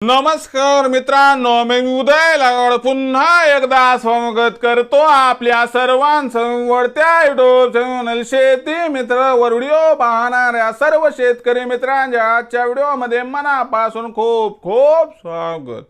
नमस्कार मित्रांनो मी उदय लागवड पुन्हा एकदा स्वागत करतो आपल्या सर्वांसमोरत्या युट्यूब चॅनल शेती मित्र वर व्हिडिओ पाहणाऱ्या सर्व शेतकरी मित्रांच्या आजच्या व्हिडिओमध्ये मनापासून खूप खूप स्वागत.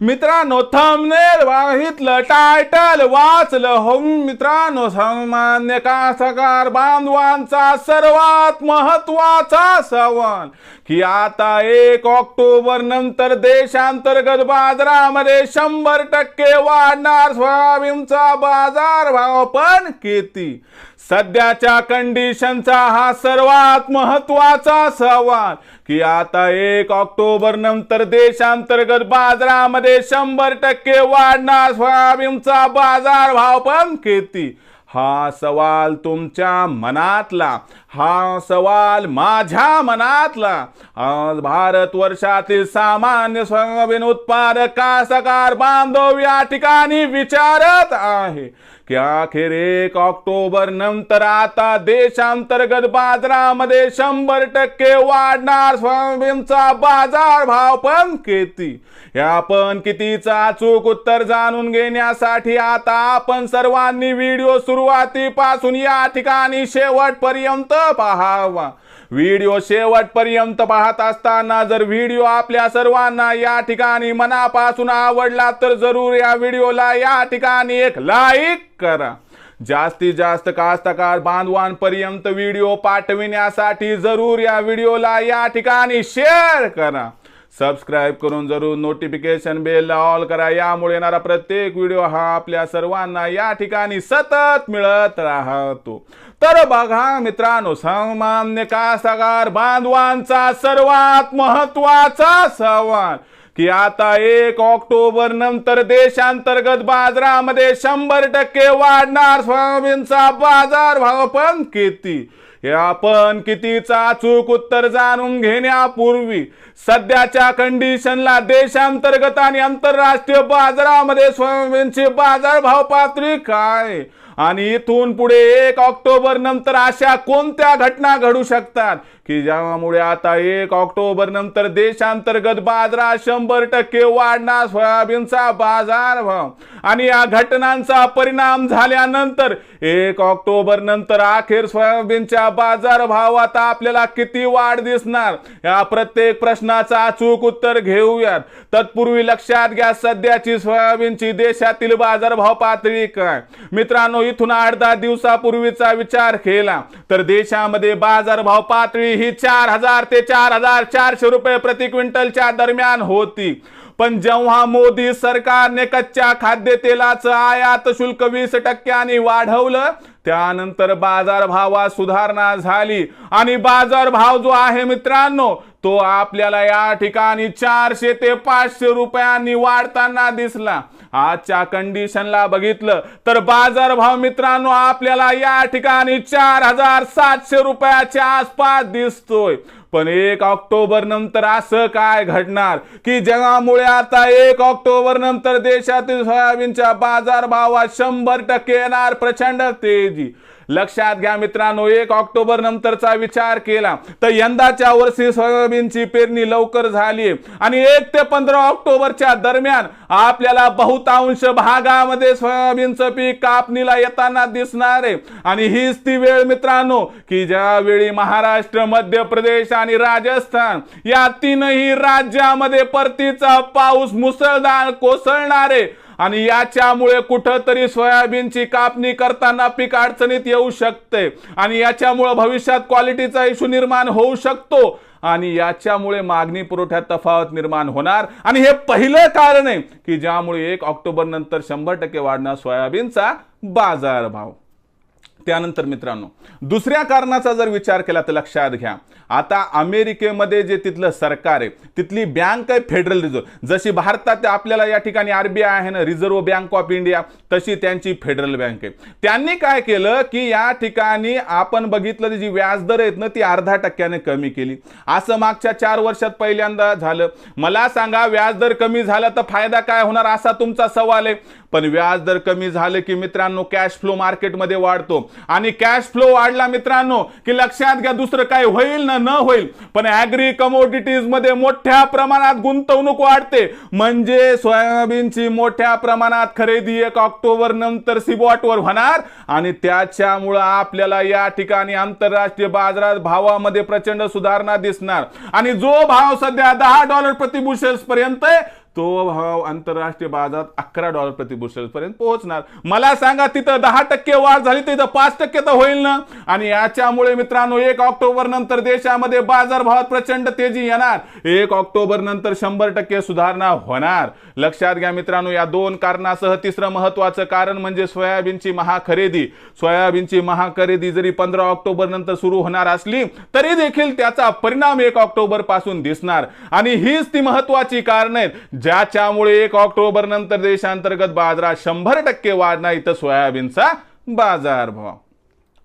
मित्रांनो थंबनेल वाहितलं टायटल वाचलं हो मित्रांनो सामान्य कास्तकार बांधवांचा सर्वात महत्त्वाचा सवाल की आता एक ऑक्टोबर नंतर देशांतर्गत बाजारामध्ये शंभर टक्के वाढणार सोयाबीनचा बाजार भाव पण किती? सध्याच्या कंडिशनचा हा सर्वात महत्त्वाचा सवाल. की आता एक ऑक्टोबर नंतर देशांतर्गत बाजारामध्ये शंभर टक्के वाढणार सोयाबीनचा बाजार भाव पण किती? हा सवाल तुमच्या मनातला. हा सवाल माझ्या मनातला. आज भारत वर्षातील सामान्य सोयाबीन उत्पादकासकार बांधव या ठिकाणी विचारत आहे की अखेर एक ऑक्टोबर नंतर आता देशांतर्गत बाजारामध्ये शंभर टक्के वाढणार सोयाबीनचा बाजार भाव पण किती? या पण कितीचा चूक उत्तर जाणून घेण्यासाठी आता आपण सर्वांनी व्हिडिओ सुरुवातीपासून या ठिकाणी शेवटपर्यंत पहावा. व्हिडिओ शेवटपर्यंत पाहत असताना जर व्हिडिओ आपल्या सर्वांना या ठिकाणी मनापासून आवडला तर जरूर या व्हिडिओला या ठिकाणी एक लाईक करा. जास्तीत जास्त कास्तकार बांधवांपर्यंत व्हिडिओ पाठविण्यासाठी जरूर या व्हिडिओला या ठिकाणी शेअर करा. सबस्क्राईब करून जरूर नोटिफिकेशन बेल ऑल करा. यामुळे येणारा प्रत्येक व्हिडिओ हा आपल्या सर्वांना या ठिकाणी सतत मिळत राहतो. तर बघा मित्रांनो सामान्य कासागार बांधवांचा सर्वात महत्त्वाचा सवाल की आता एक ऑक्टोबर नंतर देशांतर्गत बाजारामध्ये शंभर टक्के वाढणार सोयाबीनचा बाजार भाव पण किती? आपण कितीचा चूक उत्तर जाणून घेण्यापूर्वी सध्याच्या कंडिशनला देशांतर्गत आणि आंतरराष्ट्रीय बाजारामध्ये सोयाबीनची बाजार भाव पातळी काय? आणि इथून पुढे एक ऑक्टोबर नंतर अशा कोणत्या घटना घडू शकतात? की ज्यामुळे आता एक ऑक्टोबर नंतर देशांतर्गत बाजारात शंभर टक्के वाढणार सोयाबीनचा बाजार भाव. आणि या घटनांचा परिणाम झाल्यानंतर एक ऑक्टोबर नंतर अखेर सोयाबीनच्या बाजार भावात आपल्याला किती वाढ दिसणार? या प्रत्येक प्रश्नाचा अचूक उत्तर घेऊयात. तत्पूर्वी लक्षात घ्या सध्याची सोयाबीनची देशातील बाजारभाव पातळी काय? मित्रांनो इथून आठ दहा दिवसापूर्वीचा विचार केला. तर देशामध्ये बाजारभाव पातळी ही चार हजार ते चार हजार चारशे रुपये प्रति क्विंटलच्या दरम्यान होती. पण जेव्हा मोदी सरकारने कच्च्या खाद्यतेलाचं आयात शुल्क वीस टक्क्यांनी वाढवलं त्यानंतर बाजारभावात सुधारणा झाली. आणि बाजारभाव जो आहे मित्रांनो तो आपल्याला या ठिकाणी चारशे ते पाचशे रुपयांनी वाढताना दिसला. आजच्या कंडिशनला बघितलं तर बाजारभाव मित्रांनो आपल्याला या ठिकाणी चार हजार सातशे रुपयाच्या आसपास दिसतोय. पण एक ऑक्टोबर नंतर असं काय घडणार की जगामुळे आता एक ऑक्टोबर नंतर देशातील सोयाबीनच्या बाजारभावात शंभर टक्के येणार प्रचंड तेजी. लक्षात घ्या मित्रांनो एक ऑक्टोबर नंतरचा विचार केला तर यंदाच्या वर्षी सोयाबीनची पेरणी लवकर झाली. आणि एक ते पंधरा ऑक्टोबरच्या दरम्यान आपल्याला बहुतांश भागामध्ये सोयाबीनचं पीक कापणीला येताना दिसणार आहे. आणि हीच ती वेळ मित्रांनो की ज्यावेळी महाराष्ट्र मध्य प्रदेश आणि राजस्थान या तीनही राज्यामध्ये परतीचा पाऊस मुसळधार कोसळणार आहे. आणि याच्यामुळे कुठंतरी सोयाबीनची कापणी करताना पीक अडचणीत येऊ शकते. आणि याच्यामुळे भविष्यात क्वालिटीचा इश्यू निर्माण होऊ शकतो. आणि याच्यामुळे मागणी पुरवठ्यात तफावत निर्माण होणार. आणि हे पहिलं कारण आहे की ज्यामुळे एक ऑक्टोबर नंतर शंभर टक्के वाढणार सोयाबीनचा बाजारभाव. त्यानंतर मित्रांनो दुसऱ्या कारणाचा जर विचार केला तर लक्षात घ्या. आता अमेरिकेमध्ये जे तिथलं सरकार आहे तिथली बँक आहे फेडरल रिझर्व्ह जशी भारतात आपल्याला या ठिकाणी आरबीआय आहे ना रिझर्व्ह बँक ऑफ इंडिया तशी त्यांची फेडरल बँक आहे. त्यांनी काय केलं की या ठिकाणी आपण बघितलं जी व्याजदर आहेत ना ती अर्धा टक्क्याने कमी केली. असं मागच्या चार वर्षात पहिल्यांदा झालं. मला सांगा व्याजदर कमी झाला तर फायदा काय होणार असा तुमचा सवाल आहे. पण व्याज दर कमी झाले की मित्रांनो कॅश फ्लो मार्केटमध्ये वाढतो. आणि कॅश फ्लो वाढला मित्रांनो की लक्षात घ्या दुसरं काय होईल ना न होईल. पण ऍग्री कमोडिटीजमध्ये मोठ्या प्रमाणात गुंतवणूक वाढते. म्हणजे सोयाबीनची मोठ्या प्रमाणात खरेदी एक ऑक्टोबर नंतर सिबॉटवर होणार. आणि त्याच्यामुळं आपल्याला या ठिकाणी आंतरराष्ट्रीय बाजारात भावामध्ये प्रचंड सुधारणा दिसणार. आणि जो भाव सध्या दहा डॉलर प्रतिबुशेल्स पर्यंत तो भाव आंतरराष्ट्रीय बाजारात अकरा डॉलर प्रति पर्यंत पोहोचणार. मला सांगा तिथं दहा टक्के वाढ झाली तिथं पाच टक्के तर होईल ना? आणि याच्यामुळे मित्रांनो एक ऑक्टोबर नंतर देशामध्ये बाजारभावात प्रचंड तेजी येणार. एक ऑक्टोबर नंतर शंभर टक्के सुधारणा होणार. लक्षात घ्या मित्रांनो या दोन कारणासह तिसरं महत्वाचं कारण म्हणजे सोयाबीनची महाखरेदी. सोयाबीनची महाखरेदी जरी पंधरा ऑक्टोबर नंतर सुरू होणार असली तरी देखील त्याचा परिणाम एक ऑक्टोबरपासून दिसणार. आणि हीच ती महत्वाची कारण आहेत ज्याच्यामुळे एक ऑक्टोबर नंतर देशांतर्गत बाजारात शंभर टक्के वाढणार इथं सोयाबीनचा बाजारभाव.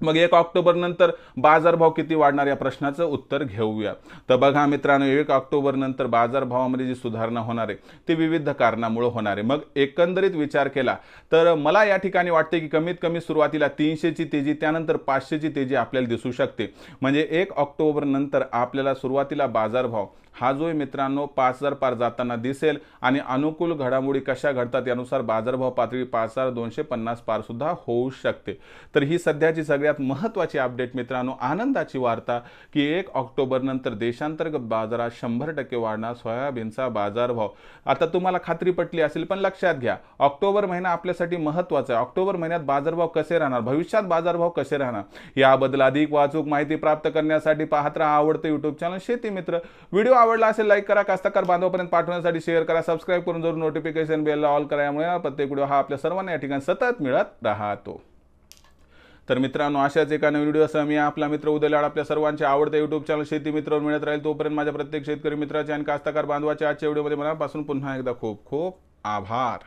मग एक ऑक्टोबर नंतर बाजारभाव किती वाढणार या प्रश्नाचं उत्तर घेऊया. तर बघा मित्रांनो एक ऑक्टोबर नंतर बाजारभावामध्ये जी सुधारणा होणार आहे ती विविध कारणामुळे होणार आहे. मग एकंदरीत विचार केला तर मला या ठिकाणी वाटते की कमीत कमी सुरुवातीला तीनशेची तेजी त्यानंतर पाचशेची तेजी आपल्याला दिसू शकते. म्हणजे एक ऑक्टोबर नंतर आपल्याला सुरुवातीला बाजारभाव हा जो मित्रांनो पाच हजार पार जाताना दिसेल आणि अनुकूल घडामोडी कशा घडतात यानुसार बाजारभाव पातळी पाच हजार दोनशे पन्नास पार सुद्धा होऊ शकते. तर ही सध्याची सगळ्यात महत्त्वाची अपडेट मित्रांनो आनंदाची वार्ता की एक ऑक्टोबर नंतर देशांतर्गत बाजारात शंभर टक्के वाढणार सोयाबीनचा बाजारभाव. आता तुम्हाला खात्री पटली असेल पण लक्षात घ्या ऑक्टोबर महिना आपल्यासाठी महत्त्वाचा आहे. ऑक्टोबर महिन्यात बाजारभाव कसे राहणार? भविष्यात बाजारभाव कसे राहणार? याबद्दल अधिक वाचूक माहिती प्राप्त करण्यासाठी पाहत राहा आवडतं युट्यूब चॅनल शेती मित्र व्हिडिओ आवडला असेल लाईक करा. कास्तकार बांधवापर्यंत पाठवण्यासाठी शेअर करा. सबस्क्राईब करून जरूर नोटिफिकेशन बेलला ऑल करा यामुळे प्रत्येक व्हिडिओ हा आपल्या सर्वांना या ठिकाणी सतत मिळत राहतो. तर मित्रांनो अशाच एका नवीन व्हिडिओसह मी आपला मित्र उदयलाड आपल्या सर्वांचे आवडते युट्यूब चॅनल शेती मित्रावर मिळत राहील तोपर्यंत माझ्या प्रत्येक शेतकरी मित्राचे आणि कास्तकार बांधवाच्या आजच्या व्हिडिओमध्ये मनापासून पुन्हा एकदा खूप खूप आभार.